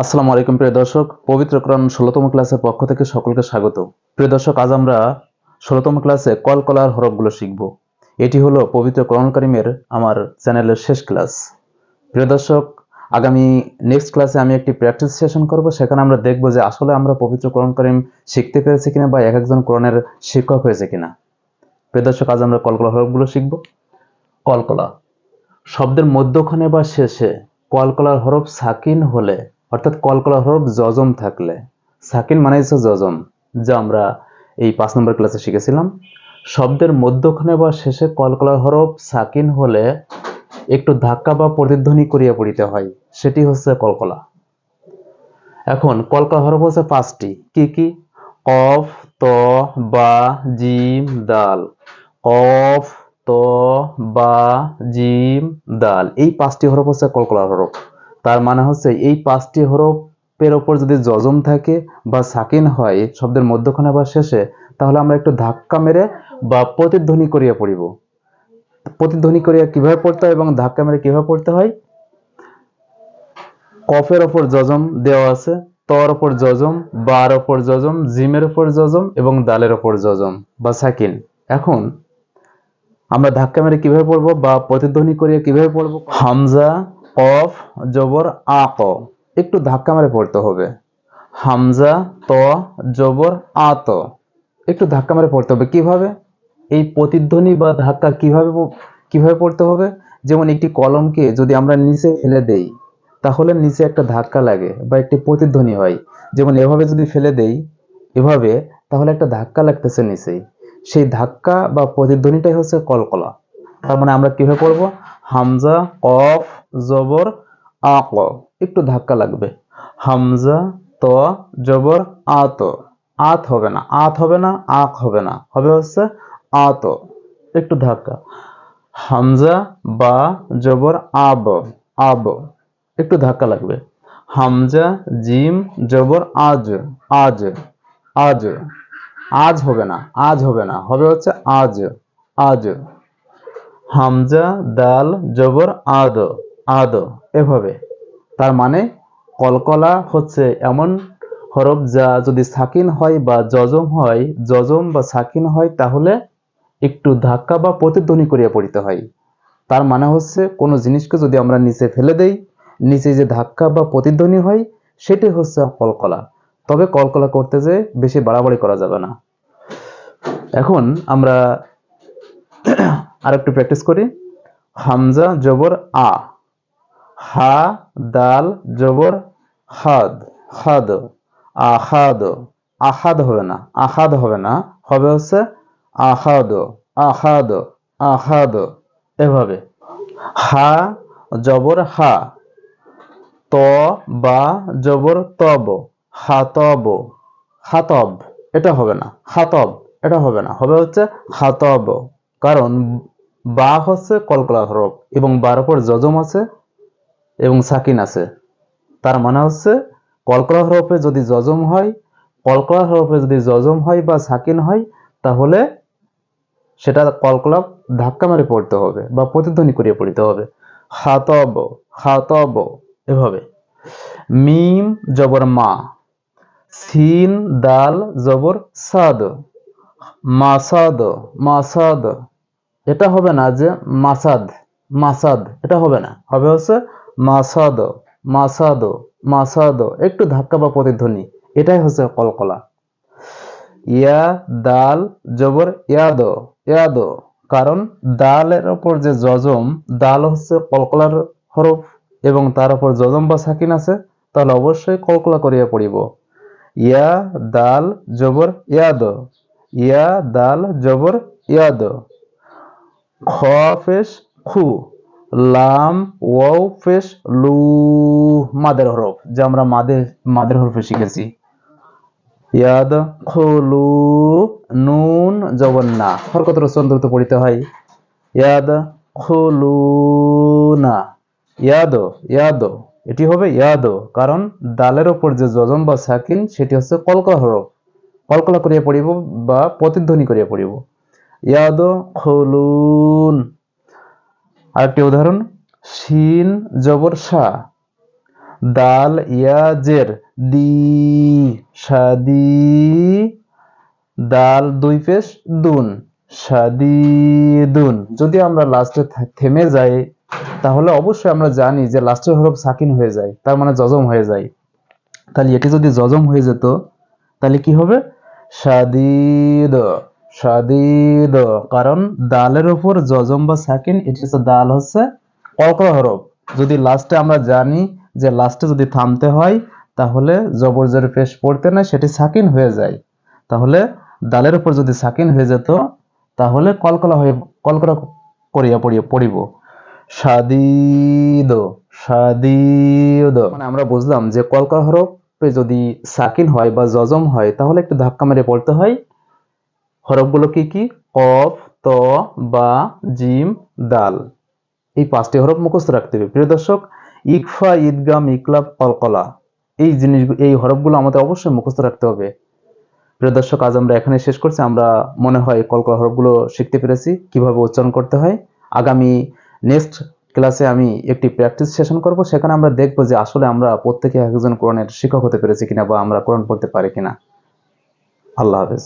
আসসালামু আলাইকুম, প্রিয় দর্শক। পবিত্র কোরআন ষোলোতম ক্লাসের পক্ষ থেকে সকলকে স্বাগত। প্রিয় দর্শক, আজ আমরা ষোলোতম ক্লাসে কলকলার হরফগুলো শিখব। এটি হলো পবিত্র কোরআন করিমের আমার চ্যানেলের শেষ ক্লাস। প্রিয় দর্শক, আগামী নেক্সট ক্লাসে আমি একটি প্র্যাকটিস সেশন করব। সেখানে আমরা দেখব যে আসলে আমরা পবিত্র কোরআন করিম শিখতে পেরেছি কিনা বা এক একজন কোরআনের শিক্ষক হয়েছে কিনা। প্রিয় দর্শক, আজ আমরা কলকলা হরফগুলো শিখব। কলকলা শব্দের মধ্যখানে বা শেষে কলকলার হরফ সাকিন হলে অর্থাৎ কলকলার হরফ জজম থাকলে, সাকিন মানে হচ্ছে জজম যা আমরা এই পাঁচ নম্বর ক্লাসে শিখেছিলাম। শব্দের মধ্যখানে বা শেষে কলকলা হরফ সাকিন হলে একটু ধাক্কা বা প্রতিধ্বনি করিয়া পড়িতে হয়, সেটি হচ্ছে কলকলা। এখন কলকলা হরফ হচ্ছে পাঁচটি, কি কি? কফ, ত, বা, জিম, দাল। কফ, ত, বা, জিম, দাল, এই পাঁচটি হরফ হচ্ছে কলকলা হরফ। তার মানে হচ্ছে এই পাঁচটি হরফের ওপর যদি জজম থাকে বা সাকিন হয় শব্দের মধ্যখানে বা শেষে, তাহলে আমরা একটু ধাক্কা মেরে বা প্রতিধ্বনি করিয়া পড়িব। প্রতিধ্বনি করিয়া কীভাবে পড়তে হয় এবং ধাক্কা মেরে কীভাবে পড়তে হয়? কফের ওপর জজম দেওয়া আছে, তর ওপর জজম বার ওপর জজম জিমের ওপর জজম এবং দালের ওপর জজম বা সাকিন। এখন আমরা ধাক্কা মেরে কীভাবে পড়ব বা প্রতিধ্বনি করিয়া কীভাবে পড়ব? হামজা কফ, জবর আক একটু ধাক্কা মেরে পড়তে হবে। হামজা, ত, জবর আত একটু ধাক্কা মেরে পড়তে হবে। কীভাবে? এই প্রতিধ্বনি বা ধাক্কা কীভাবে কীভাবে পড়তে হবে? যেমন একটি কলমকে যদি আমরা নিচে ফেলে দেই, তাহলে নিচে একটা ধাক্কা লাগে বা একটি প্রতিধ্বনি হয়। যেমন এভাবে যদি ফেলে দেই, এভাবে, তাহলে একটা ধাক্কা লাগতেছে নিচেই। সেই ধাক্কা বা প্রতিধ্বনিটাই হচ্ছে কলকলা। তার মানে আমরা কীভাবে পড়ব? হামজা, কফ, জবর আক একটু ধাক্কা লাগবে। হামজা, ত, জবর, আত। আত হবে না। আত হবে না, আক হবে না। হবে হচ্ছে আত। একটু ধাক্কা। হামজা, বা, জবর, আব। আব। একটু ধাক্কা লাগবে। হামজা, জিম, জবর, আজ। আজ। আজ। আজ হবে না। আজ হবে না। হবে হচ্ছে আজ। আজ। হামজা, দাল, জবর, আদ আদ, এভাবে। তার মানে কলকলা হচ্ছে এমন হরফ যা যদি সাকিন হয় বা জজম হয়, জজম বা সাকিন হয়, তাহলে একটু ধাক্কা বা প্রতিধ্বনি করিয়া পড়িতে হয়। তার মানে হচ্ছে, কোনো জিনিসকে যদি আমরা নিচে ফেলে দেই, নিচে যে ধাক্কা বা প্রতিধ্বনি হয়, সেটি হচ্ছে কলকলা। তবে কলকলা করতে যে বেশি বাড়াবাড়ি করা যাবে না। এখন আমরা আরেকটু প্র্যাকটিস করি। হামজা জবর আ। হা, দাল জবর হাদ হাদ। আহাদ আহাদ হবে না, আহাদ হবে না। হবে হচ্ছে আহাদ আহাদ আহাদ। এভাবে। হা, জবর হা। ত, বা, জবর তব, হাতব হাতব। এটা হবে না, হাতব। এটা হবে না, হবে হচ্ছে হাতব। কারণ বা হচ্ছে কলকলা হরফ এবং বার উপর জজম আছে এবং সাকিন আছে। তার মানে হচ্ছে কলকলা হরফে যদি জজম হয়, কলকলা হরফে যদি জজম হয় বা সাকিন হয়, তাহলে সেটা কলকলা ধাক্কা মেরে পড়তে হবে বা প্রতিধ্বনি করিয়ে পড়তে হবে। হাতব হাতব এভাবে। মিম, জবর মা। সিন, দাল, জবর সাদ। মাসাদ মাসাদ। এটা হবে না যে মাসাদ মাসাদ, এটা হবে না। হবে হচ্ছে মাসাদ মাসাদ মাসাদ, একটু ধাক্কা বা প্রতিধ্বনি। এটাই হচ্ছে কলকলা। ইয়া, দাল, জবর, ইয়াদ ইয়াদ। কারণ দালের ওপর যে জজম দাল হচ্ছে কলকলার হরফ এবং তার উপর জজম বা সাকিন আছে, তাহলে অবশ্যই কলকলা করিয়া পড়িব। ইয়া, দাল, জবর, ইয়াদ। ইয়া, দাল, জবর, ইয়াদ। খ ফেস খু লাম ওয়াও ফেস লু মাদের হরফ, যা আমরা মাদের মাদের হরফে শিখেছি। ইয়াদ খুলু নুন জবর না হরকত রচন্দ্রত পড়িতে হয়। ইয়াদ খুলু না ইয়াদ ইয়াদ, এটি হবে ইয়াদ, কারণ দালের ওপর যে যজম বা সাকিন, সেটি হচ্ছে কলকলা হরফ। কলকলা করিয়া পড়িব বা প্রতিধ্বনি করিয়া পড়িব। ইয়াদ আরেকটি উদাহরণ, শিন জবর শাহ দাল ইয়া জের দি সাদি দাল দুই পেশ দুন সাদিদুন যদি আমরা লাস্টে থেমে যাই, তাহলে অবশ্যই আমরা জানি যে লাস্টের হরফ সাকিন হয়ে যায়, তার মানে জজম হয়ে যায়। তাহলে এটি যদি জজম হয়ে যেত, তাহলে কি হবে? সাদিদ সাদিদ, কারণ দালের উপর জজম বা সাকিন এটি হচ্ছে দাল হচ্ছে কলকলা হরফ যদি লাস্টে আমরা জানি যে লাস্টে যদি থামতে হয়, তাহলে জবর জের পেশ পড়তে না, সেটি সাকিন হয়ে যায়। তাহলে দালের উপর যদি সাকিন হয়ে যেত, তাহলে কলকলা হয়ে, কলকলা করিয়া পড়িয়া পড়িব। সাদিদ সাদিদ। মানে আমরা বুঝলাম যে কলকলা হরফে যদি সাকিন হয় বা জজম হয়, তাহলে একটু ধাক্কা মেরে পড়তে হয় হরফগুলো কি? কি কফ, ত, বা, জিম, দাল। এই পাঁচটি হরফ মুখস্থ রাখতে হবে। প্রিয় দর্শক, ইকফা, ঈদগাম, ইকলাব কলকলা এই জিনিস এই হরফগুলো আমাদের অবশ্যই মুখস্থ রাখতে হবে। প্রিয় দর্শক, আজ আমরা এখানে শেষ করছি। আমরা মনে হয় কলকলা হরফগুলো শিখতে পেরেছি। কীভাবে উচ্চারণ করতে হয়? আগামী নেক্সট ক্লাসে আমি একটি প্র্যাকটিস সেশন করব। সেখানে আমরা দেখব যে আসলে আমরা প্রত্যেকে একজন কোরআনের শিক্ষক হতে পেরেছি কিনা বা আমরা কোরআন পড়তে পারি কিনা। আল্লাহ হাফেজ।